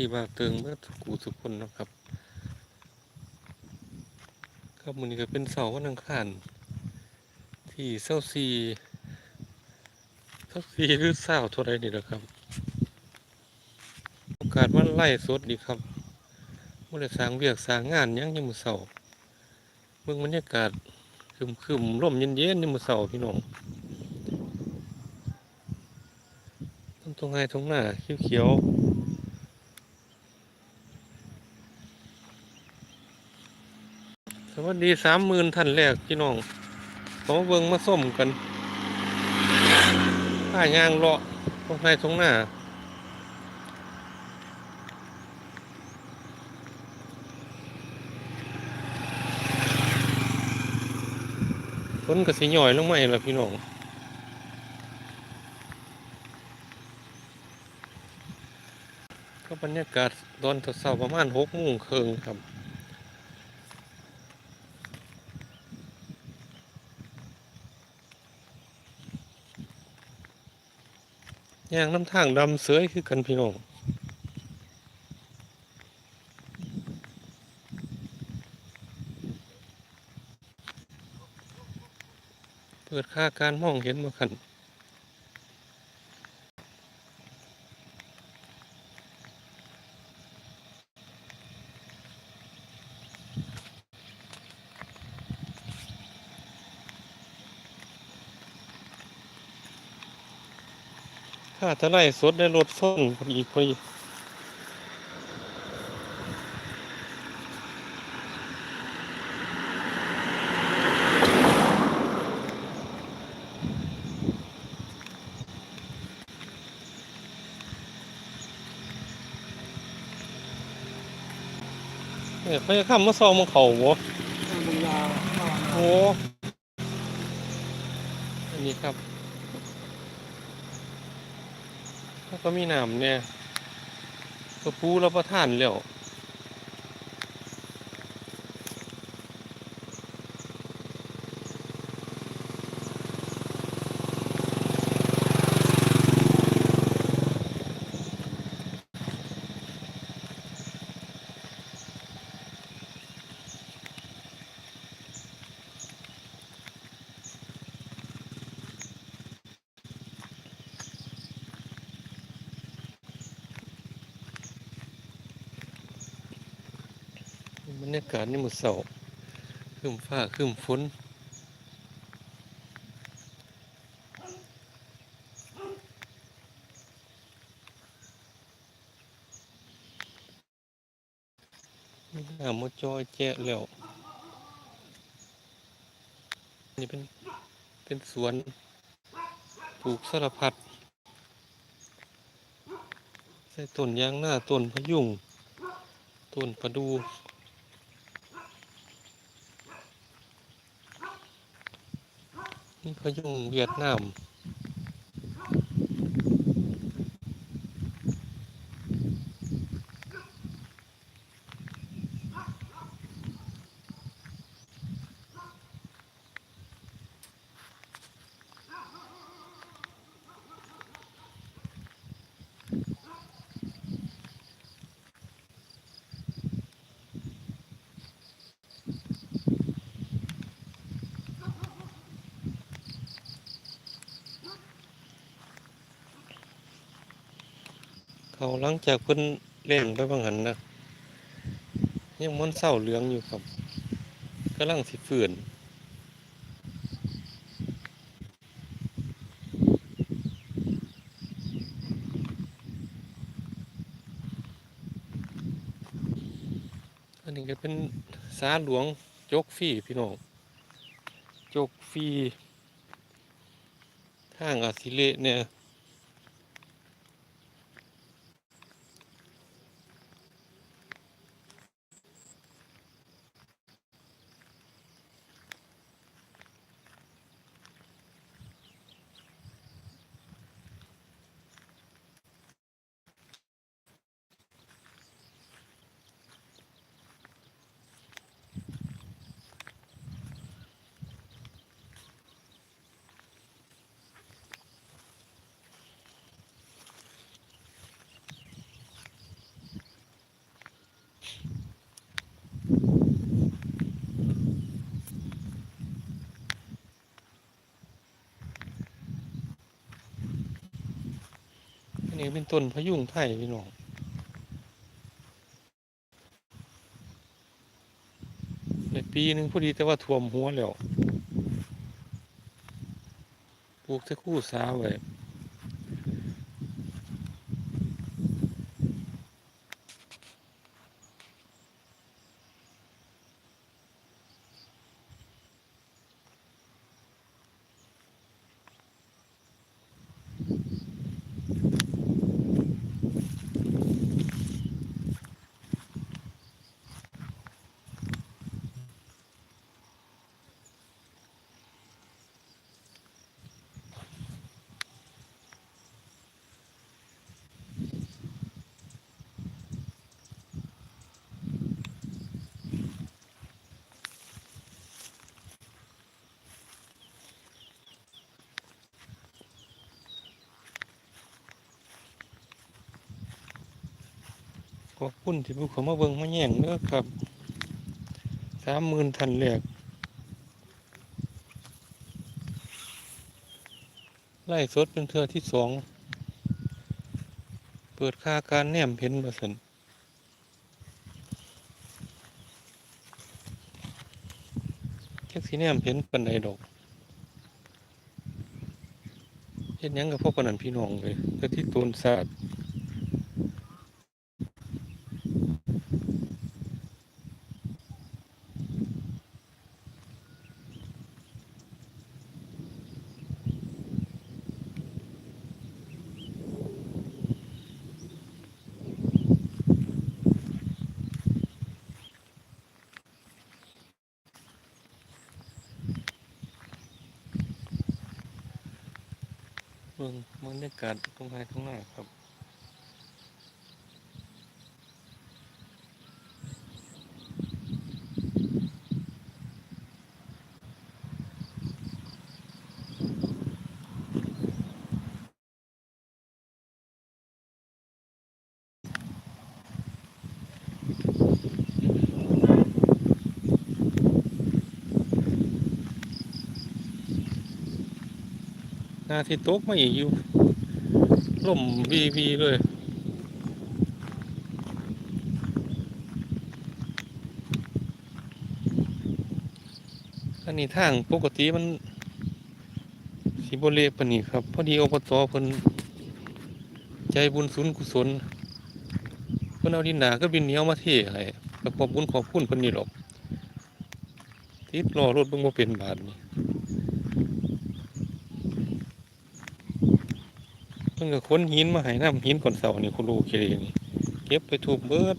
ที่บากเติงเมื่อสุกูสุกคนนะครับครับมันนี้ก็เป็นเสาร์วันอังคารที่เสาซีเสาซีหรือเสาเท่าไรนี่นะครับ โอกาสมันไล่สดดีครับมื่อได้สางเวียกสางงานยังยังมือเสาเมืองบรรยากาศคึมคึมร่มเย็นเย็นยังมือเสาพี่น้องต้นตรงไงตรงหน้าเขียวๆ วัสดีสามหมื่นท่านแรกพี่น้องขอมาเบิ่งมาส้มกันผ้ายางเลาะตรงไงตรงหน้าฝนก็สิย่อยลงมาเองล่ะพี่น้องก็บรรยากาศตอนเช้าประมาณหกโมงครึ่งครับ ย่างน้ำทางดำเสยคือกันพี่น้องเปิดค่าการมองเห็นมาขัน ถ้าจะไล่สดได้รถส้นพอดีพอดีเนี่ยเขาจะข้ามมาซองมาเขาวะมึงยาวโอ้อันนี้ครับ แล้วก็มีน้ำเนี่ยก็ปูรับประทานแล้ว ยากาศนี่มือเสาครึมฟ้าครึมฝนน้ำมาจอยแจ๊ะแล้วนี่เป็นเป็นสวนปลูกสารพัดใส่ต้นยางหน้าต้นพะยุงต้นประดู นี่พายุงเวียดนาม เขาหลังจากเพิ่นเล่นไปบางหันนะยังมันเศร้าเหลืองอยู่ครับกำลังสิฝืนอันนี้ก็เป็นสาหลวงจกฟรีพี่น้องจกฟรีทางอาศิเลเนี่ย อ นี่เป็นต้นพยุงไทยพี่น้องในปีหนึ่งพอดีแต่ว่าท่วมหัวแล้ว ปลูกแตะคู่สาไว้ ขอบคุณที่ผู้เขามาเบิ่งมาแย่งเด้อครับสามหมื่นทันแรกไล่สดเป็นเทือที่สอง เปิดค่าการแนมเห็นประสันแค่สีแนมเห็นปันใดดอกเห็นยังกับพวกปนนันพี่น้องเลยแต่ที่ตูนศาสตร์ เบิ่งบรรยากาศตรงไหนตรงหน้าครับ นาที่ตกไมาอีกอยู่ล่มวีวีเลยอันนี้ทางปกติมันสิบเละปนนี้ครับ พอดีอบตเพิ่นใจบุญสุนกุศลเพิ่นเอาดินหนาก็บินเหนียวมาเทให้ก็ขอบบุญขอบคุณเพิ่นนี่หรอกติดรอรถเบิ่งบ่เป็นบาทนี่ พิ่งก็ค้นหินมาให้น้ำหินก่อนเสานี่คุณดูเคเลนี่เก็บไปถูกเบิด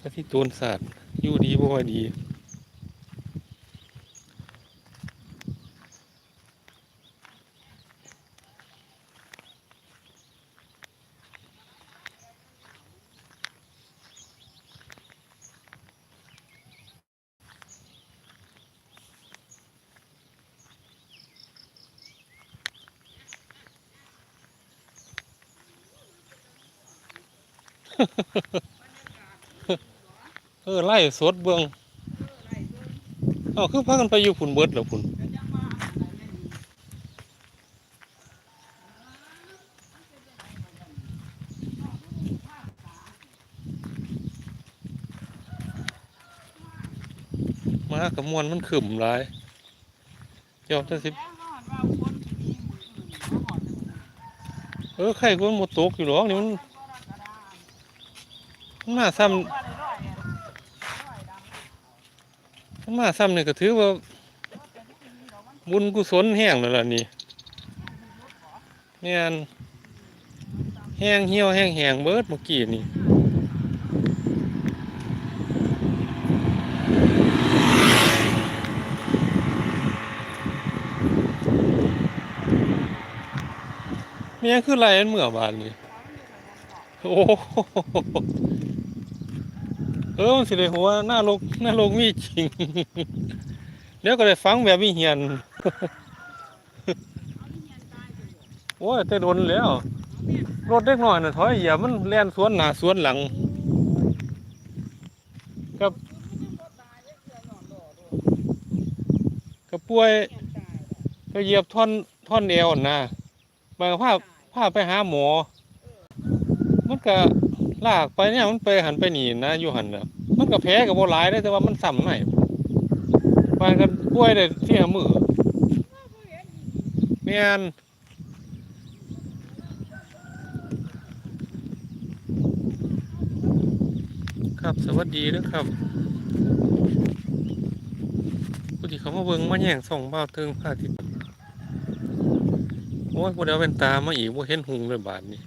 ก็ที่โตนสัตว์อยู่ดีบ่ว่าดี เออไล่สดเบิ่งเอ้าคือพากันไปอยู่พุ่นเบิดแล้วพุ่นมากับมวนมันขึ้มหลายเจ้าแต่สิบเออไข่ก็มันหมดตกอยู่หรอกนี่มัน มาซ้ำมันมาซ้ำนี่ก็ถือว่า บุญกุศลแห้งแล้วล่ะนี่เนี่ยแห้งเหี่ยวแห้งแห้งเบิดเมื่อกี้นี่เมียคือไรอันเมื่อบานนี่ โอ้โหเออมันสิเลยหัวหน้าโลกหน้าโลกมีจริง เดี๋ยวก็ได้ฟังแบบมีเหียนโอ้ยแต่โดนแล้ว รถเล็กน้อยน่ะถอยเหยียบมันแล่นสวนหน้าสวนหลังกับกับป่วยก็เหยียบท่อนท่อนเอวน่ะบางผ้าผ้าาไปหาหมอ มันก็ลากไปเนี่ยมันไปหันไปหนีนะอยู่หันน่ะมันก็แพ้กับโบหลายได้แต่ว่ามันซ้ำหน่อยปานกันป่วยได้เที่ยมือแม่นครับสวัสดีนะครับผู้ที่เขามาเบิ่งมาแย่งส่องเบ้าเทิงพระอาทิตย์โอ้ยบ่ได้เอาเป็นตามาอีกบ่เห็นหุงเลยบาดนี้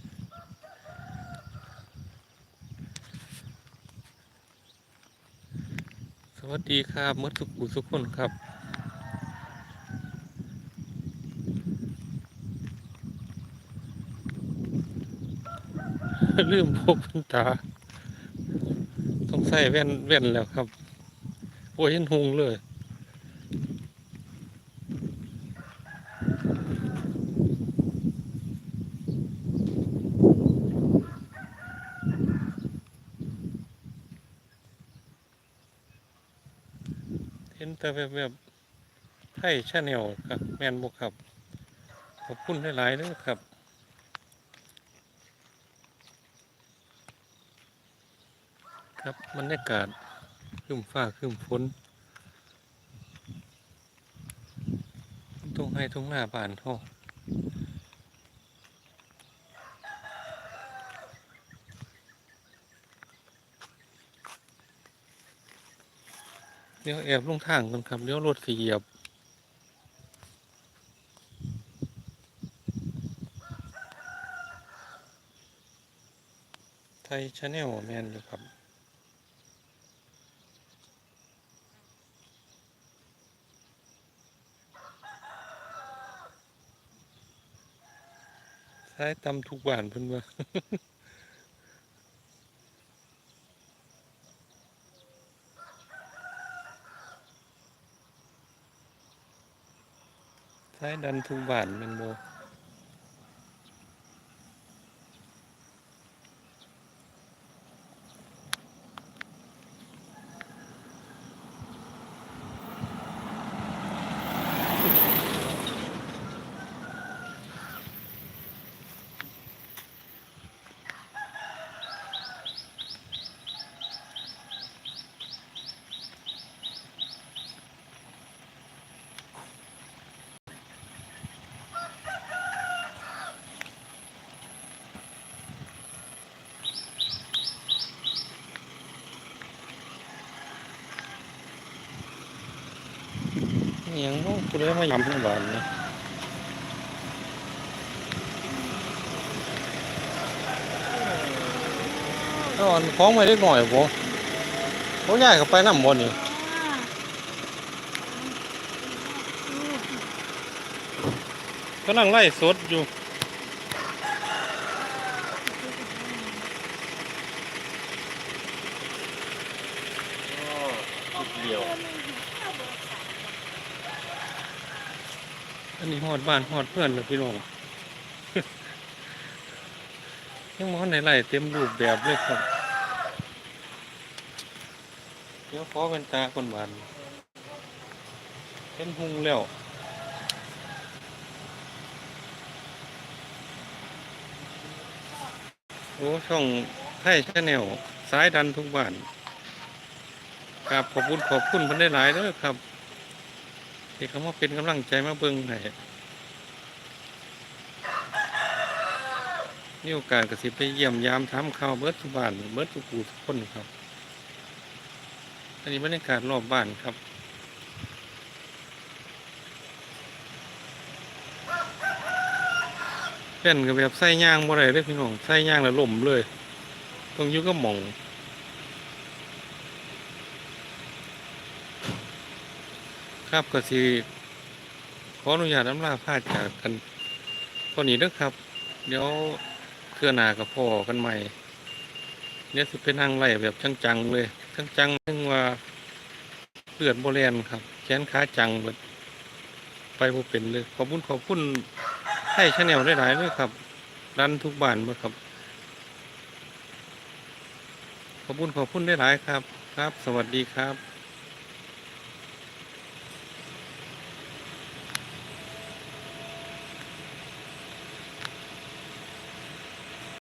วัสดีครับมดสุกุสุกคนครับ ลืมพกแว่นตา ต้องใส่แว่นแว่นแล้วครับ โอ้ยเห็นหงเลย แต่แบบแบบไทยชาแนลครับ แมนบกครับ ขอบคุณหลายๆเลยครับครับบรรยากาศครึ้มฟ้าครึ้มฝนตรงให้ตรงหน้าบ้านท่อ เดี๋ยวแอบลงทางกันครับเดี๋ยวรถสีเหยียบไทยชาแนลแมนอยู่ครับใช้ตำทุกบ้านเพิ่นว่า ใช้ดันทุก ยังน้องกูเลยมาทำทั้งวันนะนอนคล้องไม่ได้หน่อยผมเขาใหญ่กับไปน้ำบนนี่กำลังไล่สดอยู่ เดียว อั นนี้ฮอดบ้านฮอดเพื่อนแล้วพี่น้องยังมอนในไล่เต็มรูปแบบเลยครับเดี๋ยวขอเป็นตาคนบานเป็นหุงแล้วโอ้ช่องไทยชาแนลสายดันทุกบ้านครับขอบคุณขอบคุณพันได้หลายเด้อครับ ที่เขามาเป็นกำลังใจมาเบิ่งให้มีโอกาสก็สิไปเยี่ยมยามถาข่าวเบิร์ดทุบ้านเบิร์ดทุกผู้ทุกคนครับ อันนี้บรรยากาศรอบบ้านครับเล่นกับแบบใส่ย่างบ่ได้เด้อพี่น้องใส่ย่างแล้วล่มเลย ต้องยู่ก็มอง ครับก็สิขออนุญาตอำลาพาดจากกันตอนนี้เด้อครับ เดี๋ยวเครือนากับพ่อกันใหม่เนี่ยสิเป็นนั่งไล่แบบจังๆเลยจังๆนึงว่าเลือดโบแลนครับ แขนขาจังเบิดไปบ่เป็นเลย ขอบคุณขอบคุณให้ชาแนลได้หลายเลยครับรันทุกบ้านหมดครับ ขอบคุณขอบคุณได้หลายครับ ครับ สวัสดีครับ